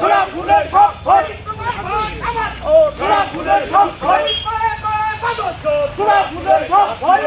ঘোড়া ফুলের ঘোড়া ফুলের সব ঘোড়া Hadi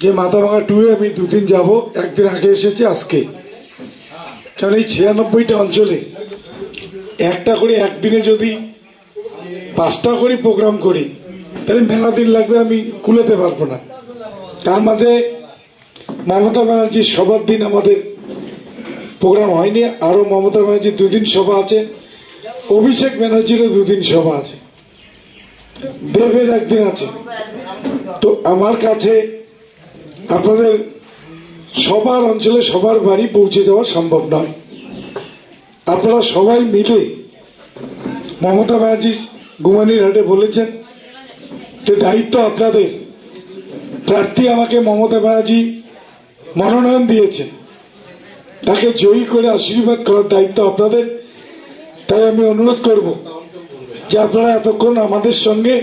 যে মাথাভাঙা টুয়ে আমি দুদিন যাব, একদিন আগে এসেছি, আজকে। কারণ এই ছিয়ানব্বইটা অঞ্চলে একটা করে একদিনে যদি পাঁচটা করে প্রোগ্রাম করি, তাহলে মেলা দিন লাগবে আমি কুলাতে পারব না। তার মাঝে মমতা ব্যানার্জির সবার দিন আমাদের প্রোগ্রাম হয়নি, আরও মমতা ব্যানার্জির দুদিন সভা আছে, অভিষেক ব্যানার্জিরও দুদিন সভা আছে। দেবের একদিন আছে। তো আমার কাছে আপনাদের সবার অঞ্চলে সবার বাড়ি পৌঁছে যাওয়া সম্ভব নয়। আপনারা সবাই মিলে মমতা ব্যানার্জি গুমানির হাটে বলেছেন যে দায়িত্ব আপনাদের। প্রার্থী আমাকে মমতা ব্যানার্জি মনোনয়ন দিয়েছে তাকে জয়ী করে আশীর্বাদ করার দায়িত্ব আপনাদের। তাই আমি অনুরোধ করব যে আপনারা এতক্ষণ আমাদের সঙ্গে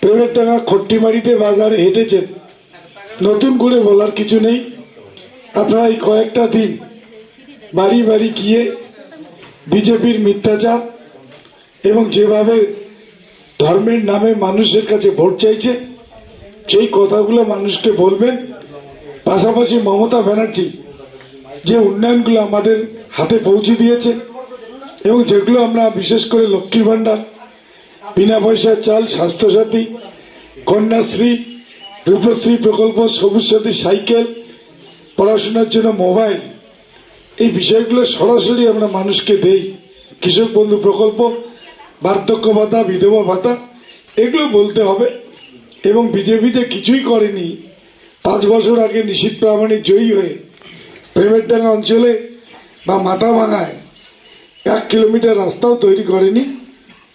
প্রেমের টাকা খট্টিমারিতে বাজারে হেঁটেছেন। নতুন করে বলার কিছু নেই। আপনারা এই কয়েকটা দিন বাড়ি বাড়ি গিয়ে বিজেপির মিথ্যাচার এবং যেভাবে ধর্মের নামে মানুষের কাছে ভোট চাইছে, সেই কথাগুলো মানুষকে বলবেন। পাশাপাশি মমতা ব্যানার্জি যে উন্নয়নগুলো আমাদের হাতে পৌঁছে দিয়েছে এবং যেগুলো আমরা বিশেষ করে লক্ষ্মীর ভাণ্ডার, বিনা পয়সার চাল, স্বাস্থ্যসাথী, কন্যাশ্রী রূপশ্রী প্রকল্প সবুজ সাথী সাইকেল, পড়াশোনার জন্য মোবাইল, এই বিষয়গুলো সরাসরি আমরা মানুষকে দেই। কৃষক বন্ধু প্রকল্প, বার্ধক্য ভাতা, বিধবা ভাতা, এগুলো বলতে হবে। এবং বিজেপি যে কিছুই করেনি। পাঁচ বছর আগে নিশীত প্রামাণিক জয়ী হয়ে প্রেমেরডাঙ্গা অঞ্চলে বা মাথা ভাঙায় এক কিলোমিটার রাস্তাও তৈরি করেনি।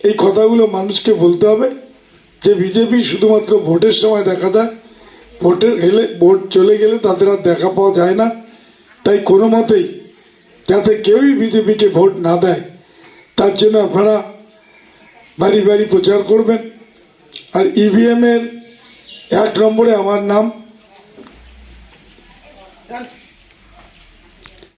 এই কথাগুলো মানুষকে বলতে হবে যে বিজেপি শুধুমাত্র ভোটের সময় দেখা যায় ভোটের গেলে, ভোট চলে গেলে তাদের আর দেখা পাওয়া যায় না। তাই কোনো মতেই যাতে কেউই বিজেপিকে ভোট না দেয়, তার জন্য আপনারা বাড়ি বাড়ি প্রচার করবেন। আর ইভিএমের এক নম্বরে আমার নাম।